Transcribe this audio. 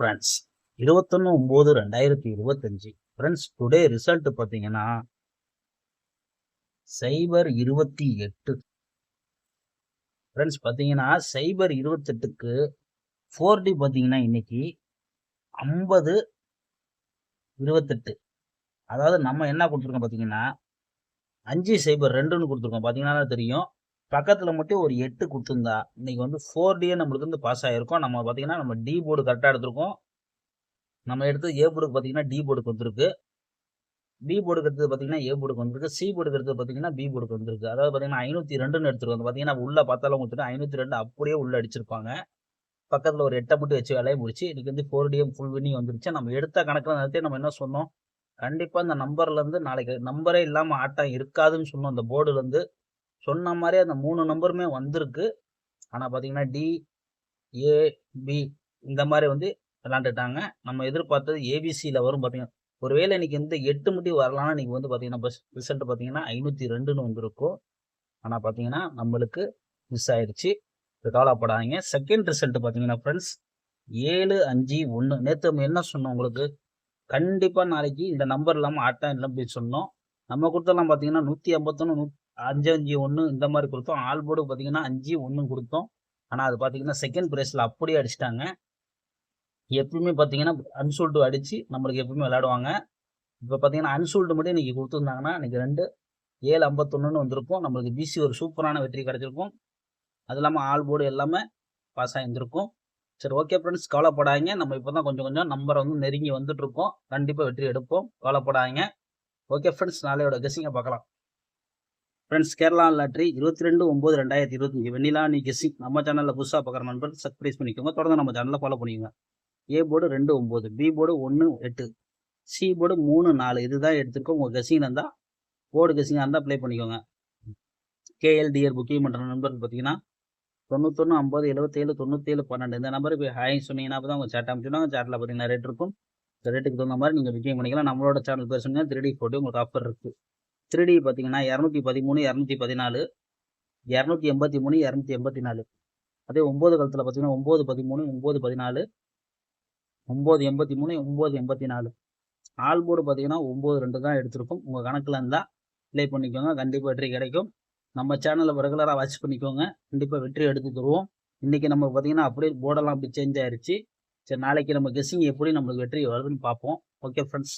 Friends இருபத்தொன்று ஒம்பது ரெண்டாயிரத்தி இருபத்தஞ்சி. ஃப்ரெண்ட்ஸ் டுடே ரிசல்ட் பார்த்தீங்கன்னா சைபர் இருபத்தி எட்டு. ஃப்ரெண்ட்ஸ் பார்த்தீங்கன்னா சைபர் இருபத்தெட்டுக்கு ஃபோர் டி பார்த்தீங்கன்னா இன்னைக்கு ஐம்பது இருபத்தெட்டு. அதாவது நம்ம என்ன கொடுத்துருக்கோம் பார்த்தீங்கன்னா அஞ்சு சைபர் ரெண்டுன்னு கொடுத்துருக்கோம். பார்த்தீங்கன்னா தெரியும். பக்கத்தில் மட்டும் ஒரு எட்டு கொடுத்துருந்தா இன்னைக்கு வந்து ஃபோர் டியே நம்மளுக்கு வந்து பாஸ் ஆகிருக்கும் நம்ம பார்த்தீங்கன்னா நம்ம டி போர்டு கரெக்டாக எடுத்திருக்கோம். நம்ம எடுத்து ஏ போர்டுக்கு பார்த்தீங்கன்னா டி போர்டுக்கு வந்திருக்கு. பி போர்டுக்கு எடுத்தது பார்த்தீங்கன்னா ஏ போர்டுக்கு வந்திருக்கு. சி போர்டுக்கு எடுத்தது பார்த்தீங்கன்னா பி போர்டுக்கு வந்திருக்கு. அதாவது பார்த்தீங்கன்னா ஐநூற்றி ரெண்டுன்னு எடுத்துருக்கோம். பார்த்தீங்கன்னா உள்ள பார்த்தாலும் கொடுத்துட்டு ஐநூற்றி ரெண்டு அப்படியே உள்ள அடிச்சிருப்பாங்க. பக்கத்தில் ஒரு எட்டை மட்டும் வச்சு வேலையை முடிச்சு இன்னைக்கு வந்து ஃபோர் டிஎம் ஃபுல் வின்னிங் வந்துருச்சு. நம்ம எடுத்த கணக்கில் நிறுத்தி நம்ம என்ன சொன்னோம்? கண்டிப்பாக இந்த நம்பர்லேருந்து நாளைக்கு நம்பரே இல்லாமல் ஆட்டம் இருக்காதுன்னு சொன்னோம். அந்த போர்டுலேருந்து சொன்ன மாதிரி அந்த மூணு நம்பருமே வந்திருக்கு. ஆனால் பார்த்தீங்கன்னா டி ஏ பி இந்த மாதிரி வந்து விளாண்டுட்டாங்க. நம்ம எதிர்பார்த்தது ஏபிசியில் வரும் பார்த்தீங்கன்னா ஒருவேளை இன்னைக்கு இந்த எட்டு முட்டி வரலாம்னா இன்னைக்கு வந்து பார்த்தீங்கன்னா பஸ் ரிசல்ட் பார்த்தீங்கன்னா ஐநூற்றி ரெண்டுன்னு வந்திருக்கும். ஆனால் பார்த்தீங்கன்னா நம்மளுக்கு மிஸ் ஆயிடுச்சு கவலைப்படாதீங்க. செகண்ட் ரிசல்ட் பார்த்தீங்கன்னா ஃப்ரெண்ட்ஸ் ஏழு அஞ்சு ஒன்று நேற்று நம்ம என்ன சொன்னோம் உங்களுக்கு? கண்டிப்பாக நாளைக்கு இந்த நம்பர் இல்லாமல் ஆட்டம் இல்லை போய் சொன்னோம். நம்ம கொடுத்தெல்லாம் பார்த்தீங்கன்னா நூற்றி ஐம்பத்தொன்று நூ அஞ்சு அஞ்சு ஒன்று இந்த மாதிரி கொடுத்தோம். ஆல் போர்டு பார்த்தீங்கன்னா அஞ்சு ஒன்று கொடுத்தோம். ஆனால் அது பார்த்தீங்கன்னா செகண்ட் ப்ரைஸில் அப்படியே அடிச்சிட்டாங்க. எப்பயுமே பார்த்தீங்கன்னா அன்சோல்டு அடித்து நம்மளுக்கு எப்பவுமே விளையாடுவாங்க. இப்போ பார்த்தீங்கன்னா அன்சோல்டு மட்டும் இன்றைக்கி கொடுத்துருந்தாங்கன்னா இன்றைக்கி ரெண்டு ஏழு ஐம்பத்தொன்னுன்னு வந்திருக்கும். நம்மளுக்கு பிசி ஒரு சூப்பரான வெற்றி கிடச்சிருக்கும். அது இல்லாமல் ஆல் போர்டு எல்லாமே பாஸ் ஆகியிருந்திருக்கும் சரி ஓகே ஃப்ரெண்ட்ஸ் கவலைப்படாதீங்க. நம்ம இப்போ தான் கொஞ்சம் கொஞ்சம் நம்பரை வந்து நெருங்கி வந்துட்டுருக்கோம். கண்டிப்பாக வெற்றி எடுப்போம். கவலைப்படாதீங்க. ஓகே ஃப்ரெண்ட்ஸ் நாளையோட கெஸிங்கை பார்க்கலாம். ஃப்ரெண்ட்ஸ் கேரளா லாட்ரி இருபத்தி ரெண்டு ஒம்பது ரெண்டாயிரத்தி இருபத்தஞ்சி வெண்ணிலா நீ கெஸிங் நம்ம சேனலில் புதுசாக பார்க்குற நண்பர் சப்ஸ்கிரைப் பண்ணிக்கோங்க. தொடர்ந்து நம்ம சேனலில் ஃபாலோ பண்ணிக்கோங்க. ஏ போர்டு ரெண்டு ஒம்பது பி போர்டு ஒன்று எட்டு சி போர்டு மூணு நாலு. இதுதான் எடுத்துருக்கோம். உங்கள் கெஸிங் இருந்தால் போர்டு கெஸிங்காக இருந்தால் ப்ளே பண்ணிக்கோங்க. கேஎல்டிஆர் புக்கிங் பண்ணுற நண்பர் பார்த்தீங்கன்னா தொண்ணூத்தொன்று ஐம்பது எழுபத்தேழு தொண்ணூற்றேழு பன்னெண்டு. இந்த நம்பருக்கு போய் ஹாய் சொன்னீங்கன்னா தான் உங்கள் சேட் அமைச்சுடுவாங்க சேட்டில் பார்த்தீங்கன்னா ரேட் இருக்கும். ரேட்டுக்கு தகுந்த மாதிரி நீங்கள் புக்கிங் பண்ணிக்கலாம். நம்மளோட சேனல் பேர் சொன்னீங்கன்னா த்ரீ டி போட்டு உங்களுக்கு ஆஃபர் இருக்குது த்ரீ டி பார்த்தீங்கன்னா இரநூத்தி பதிமூணு இரநூத்தி பதினாலு இரநூத்தி எண்பத்தி மூணு இரநூத்தி எண்பத்தி நாலு அதே ஒம்பது காலத்தில் பார்த்தீங்கன்னா ஒம்பது பதிமூணு ஒம்பது பதினாலு ஒம்பது எண்பத்தி மூணு ஒம்பது எண்பத்தி நாலு ஆல் போர்டு பார்த்தீங்கன்னா ஒம்பது ரெண்டு தான் எடுத்திருக்கும். உங்கள் கணக்கில் இருந்தால் ப்ளே பண்ணிக்கோங்க. கண்டிப்பாக வெற்றி கிடைக்கும். நம்ம சேனலில் ரெகுலராக வாட்ச் பண்ணிக்கோங்க. கண்டிப்பாக வெற்றி எடுத்து தருவோம். இன்றைக்கி நம்ம பார்த்தீங்கன்னா அப்படியே போர்டெல்லாம் அப்படி சேஞ்ச் ஆயிடுச்சு சரி நாளைக்கு நம்ம கெஸ்ஸிங் எப்படி நம்மளுக்கு வெற்றி வருதுன்னு பார்ப்போம். Okay friends